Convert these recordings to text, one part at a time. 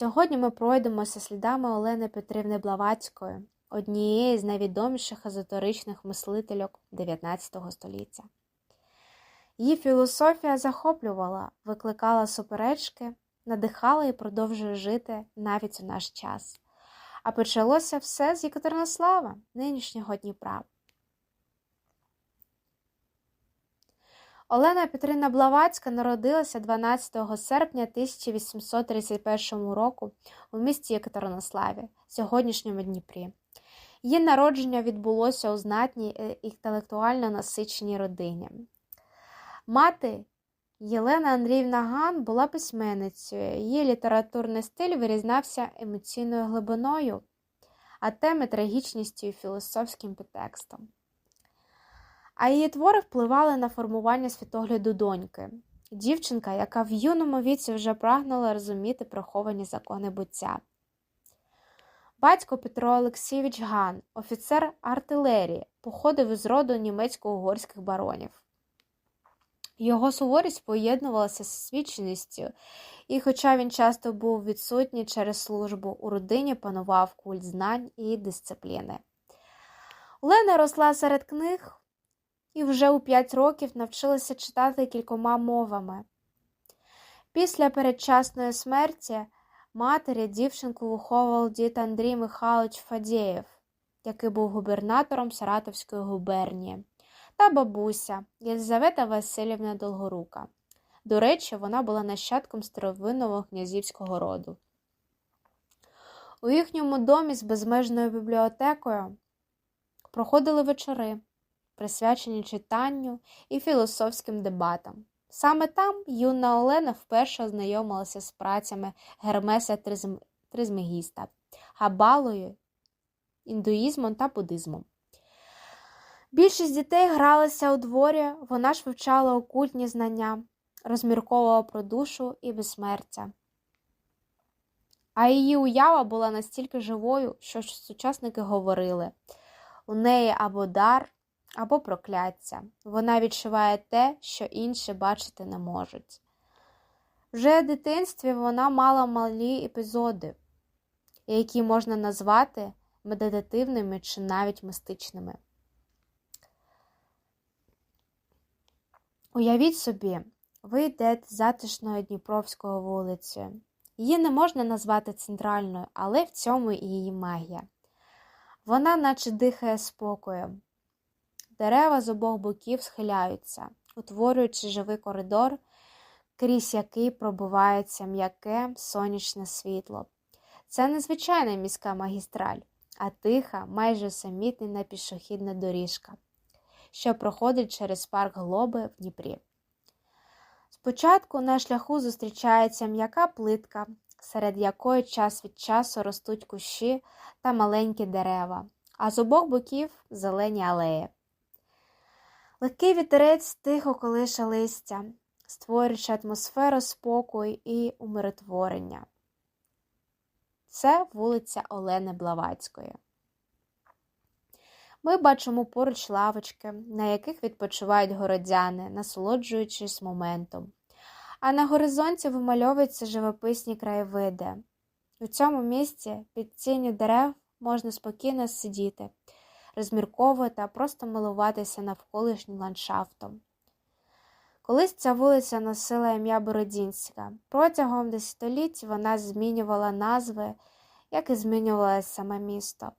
Сьогодні ми пройдемося слідами Олени Петрівни Блаватської, однієї з найвідоміших езотеричних мислительок XIX століття. Її філософія захоплювала, викликала суперечки, надихала і продовжує жити навіть у наш час. А почалося все з Єкатеринослава, нинішнього Дніпра. Олена Петрівна Блаватська народилася 12 серпня 1831 року у місті Єкатеринославі, сьогоднішньому Дніпрі. Її народження відбулося у знатній е, інтелектуально насиченій родині. Мати Єлена Андріївна Ган була письменницею. Її літературний стиль вирізнався емоційною глибиною, а теми трагічністю і філософським підтекстом. А її твори впливали на формування світогляду доньки, дівчинка, яка в юному віці вже прагнула розуміти приховані закони буття. Батько Петро Олексійович Ган, офіцер артилерії, походив із роду німецько-угорських баронів. Його суворість поєднувалася з свідченістю, і, хоча він часто був відсутній через службу, у родині панував культ знань і дисципліни. Олена росла серед книг і вже у п'ять років навчилася читати кількома мовами. Після передчасної смерті матері дівчинку виховував дід Андрій Михайлович Фадєєв, який був губернатором Саратовської губернії, та бабуся Єлизавета Васильівна Долгорука. До речі, вона була нащадком старовинного князівського роду. У їхньому домі з безмежною бібліотекою проходили вечори присвячені читанню і філософським дебатам. Саме там юна Олена вперше ознайомилася з працями Гермеса Тризмегіста, Габалою, індуїзмом та буддизмом. Більшість дітей гралися у дворі, вона ж вивчала окультні знання, розмірковувала про душу і безсмертя. А її уява була настільки живою, що сучасники говорили у неї або дар, або прокляття. Вона відчуває те, що інші бачити не можуть. Вже в дитинстві вона мала малі епізоди, які можна назвати медитативними чи навіть мистичними. Уявіть собі, ви йдете затишною Дніпровською вулицею. Її не можна назвати центральною, але в цьому і її магія. Вона наче дихає спокоєм. Дерева з обох боків схиляються, утворюючи живий коридор, крізь який пробивається м'яке сонячне світло. Це незвичайна міська магістраль, а тиха, майже самітна пішохідна доріжка, що проходить через парк Глоби в Дніпрі. Спочатку на шляху зустрічається м'яка плитка, серед якої час від часу ростуть кущі та маленькі дерева, а з обох боків зелені алеї. Легкий вітерець тихо колише листя, створюючи атмосферу спокою і умиротворення. Це вулиця Олени Блавацької. Ми бачимо поруч лавочки, на яких відпочивають городяни, насолоджуючись моментом. А на горизонті вимальовуються живописні краєвиди. У цьому місці під тінню дерев можна спокійно сидіти розмірковувати, а просто милуватися навколишнім ландшафтом. Колись ця вулиця носила ім'я Бородінська. Протягом десятиліть вона змінювала назви, як і змінювалося саме місто.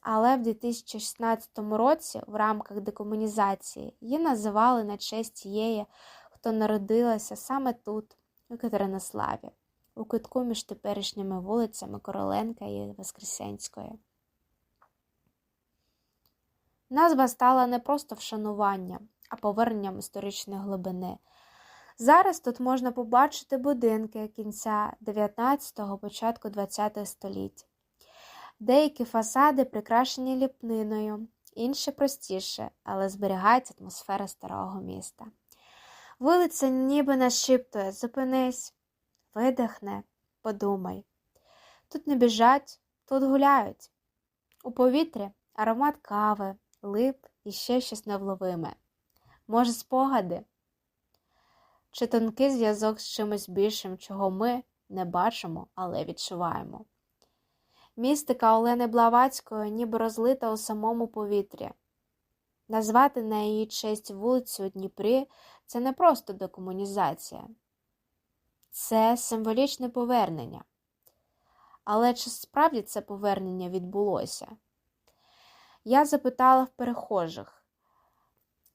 Але в 2016 році, в рамках декомунізації, її називали на честь тієї, хто народилася саме тут, у Катеринославі, у кутку між теперішніми вулицями Короленка і Воскресенської. Назва стала не просто вшануванням, а поверненням історичної глибини. Зараз тут можна побачити будинки кінця 19-го, початку 20-го століття. Деякі фасади прикрашені ліпниною, інші простіше, але зберігається атмосфера старого міста. Вулиця ніби нашіптує зупинись, видихне, подумай. Тут не біжать, тут гуляють. У повітрі аромат кави, лип і ще щось невловиме. Може, спогади? Чи тонкий зв'язок з чимось більшим, чого ми, не бачимо, але відчуваємо. Містика Олени Блаватської ніби розлита у самому повітрі. Назвати на її честь вулицю у Дніпрі це не просто декомунізація, це символічне повернення. Але чи справді це повернення відбулося? Я запитала в перехожих,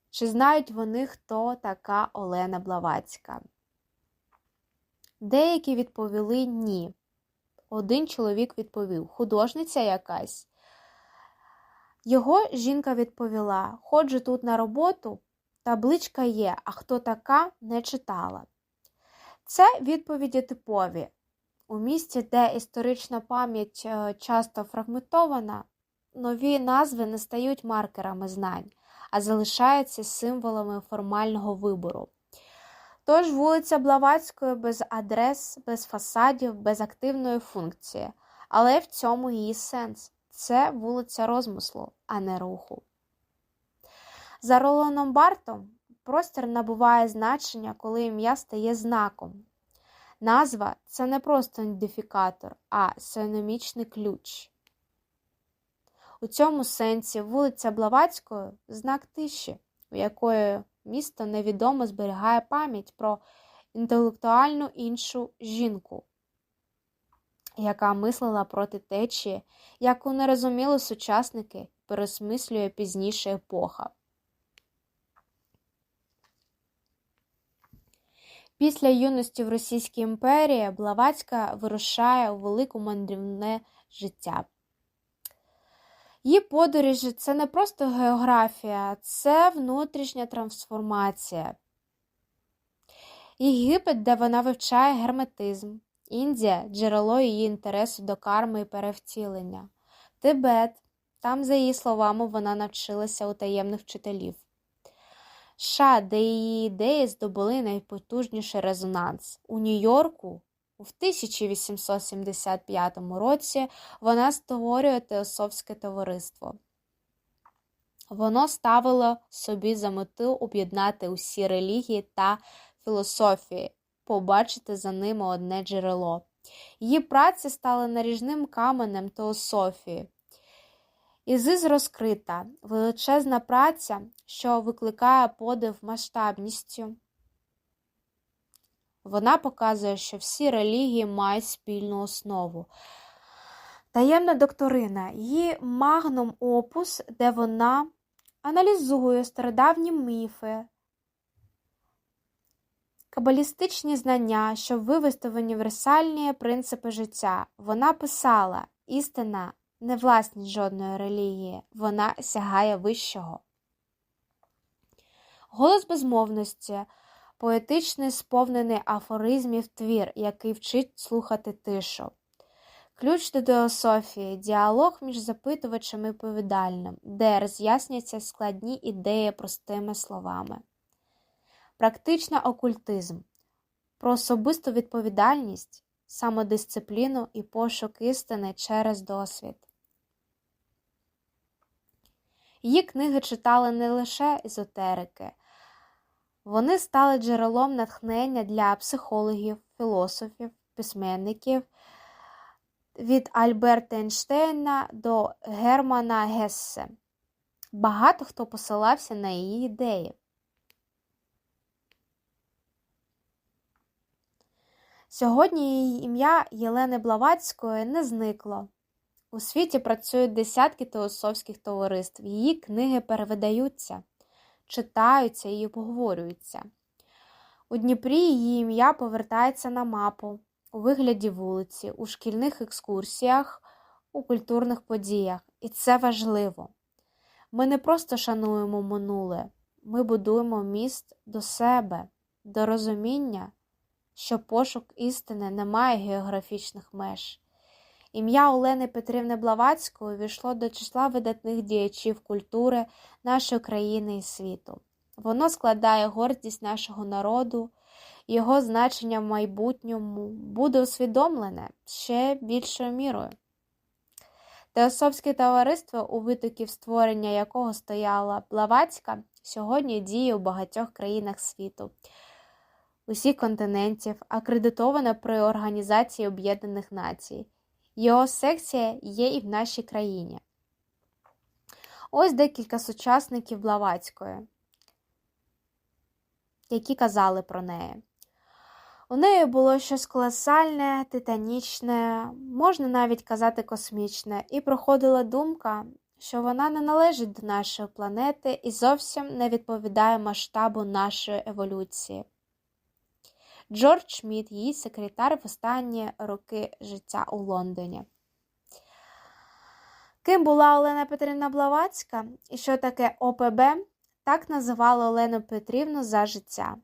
чи знають вони, хто така Олена Блаватська. Деякі відповіли ні. Один чоловік відповів художниця якась. Його жінка відповіла Ходжу тут на роботу, табличка є, а хто така, не читала. Це відповіді типові. У місті, де історична пам'ять е, часто фрагментована, нові назви не стають маркерами знань, а залишаються символами формального вибору. Тож вулиця Блаватської без адрес, без фасадів, без активної функції, але в цьому її сенс це вулиця розмислу, а не руху. За Роланом Бартом простір набуває значення, коли ім'я стає знаком. Назва це не просто ідентифікатор, а синонімічний ключ. У цьому сенсі вулиця Блаватської знак тиші, в якої місто невідомо зберігає пам'ять про інтелектуальну іншу жінку, яка мислила проти течії, яку не розуміли сучасники, пересмислює пізніша епоха. Після юності в Російській імперії Блаватська вирушає у велику мандрівне життя. Її подорожі це не просто географія, це внутрішня трансформація. Єгипет, де вона вивчає герметизм, Індія джерело її інтересу до карми і перевтілення, Тибет, там, за її словами, вона навчилася у таємних вчителів. США, де її ідеї здобули найпотужніший резонанс. У Нью-Йорку у 1875 році вона створює Теософське товариство. Воно ставило собі за мету об'єднати усі релігії та філософії, побачити за ними одне джерело. Її праці стали наріжним каменем теософії. Ізис розкрита величезна праця, що викликає подив масштабністю. Вона показує, що всі релігії мають спільну основу. Таємна докторина, її магнум опус, де вона аналізує стародавні міфи, кабалістичні знання, щоб вивести в універсальні принципи життя. Вона писала істина не власність жодної релігії, вона сягає вищого. Голос безмовності поетичний сповнений афоризмів твір, який вчить слухати тишу. Ключ до теософії діалог між запитувачем і повідальним, де роз'ясняться складні ідеї простими словами. Практична окультизм про особисту відповідальність, самодисципліну і пошук істини через досвід. Її книги читали не лише езотерики, вони стали джерелом натхнення для психологів, філософів, письменників від Альберта Ейнштейна до Германа Гессе. Багато хто посилався на її ідеї. Сьогодні її ім'я Єлени Блаватської не зникло. У світі працюють десятки теософських товариств, її книги перевидаються читаються і обговорюються. У Дніпрі її ім'я повертається на мапу у вигляді вулиці, у шкільних екскурсіях, у культурних подіях. І це важливо. Ми не просто шануємо минуле, ми будуємо міст до себе, до розуміння, що пошук істини не має географічних меж. Ім'я Олени Петрівни Блаватської увійшло до числа видатних діячів культури нашої країни і світу. Воно складає гордість нашого народу, його значення в майбутньому буде усвідомлене ще більшою мірою. Теософське товариство, у витоків створення якого стояла Блаватська, сьогодні діє у багатьох країнах світу. усіх континентів, акредитована при Організації Об'єднаних Націй. Його секція є і в нашій країні. Ось декілька сучасників Блаватської, які казали про неї. У неї було щось колосальне, титанічне, можна навіть казати космічне, і проходила думка, що вона не належить до нашої планети і зовсім не відповідає масштабу нашої еволюції. Джордж Шмідт, її секретар в останні роки життя у Лондоні. Ким була Олена Петрівна Блаватська і що таке ОПБ, так називали Олену Петрівну за життя.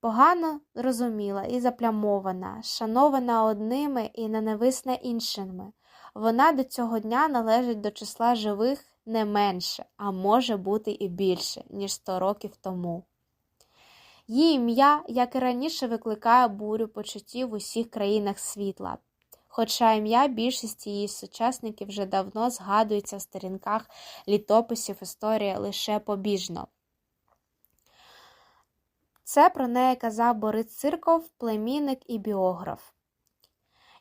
Погано розуміла і заплямована, шанована одними і ненависна іншими. Вона до цього дня належить до числа живих не менше, а може бути і більше, ніж 100 років тому. Її ім'я, як і раніше, викликає бурю почуттів в усіх країнах світла, хоча ім'я більшості її сучасників вже давно згадується в сторінках літописів історії лише побіжно. Це про неї казав Борис Цирков, племінник і біограф.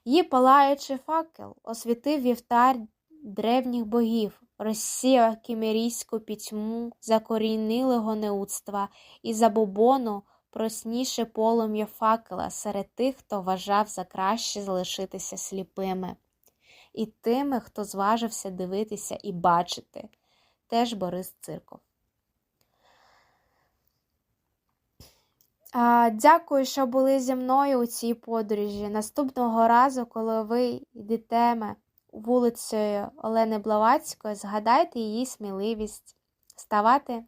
Її палаючий факел освітив вівтар древніх богів, розсіяв кімерійську пітьму закорінилого неудства і забобону просніше полум'я факела серед тих, хто вважав за краще залишитися сліпими, і тими, хто зважився дивитися і бачити, теж Борис Цирков. Дякую, що були зі мною у цій подорожі. Наступного разу, коли ви йдете вулицею Олени Блаватської, згадайте її сміливість ставати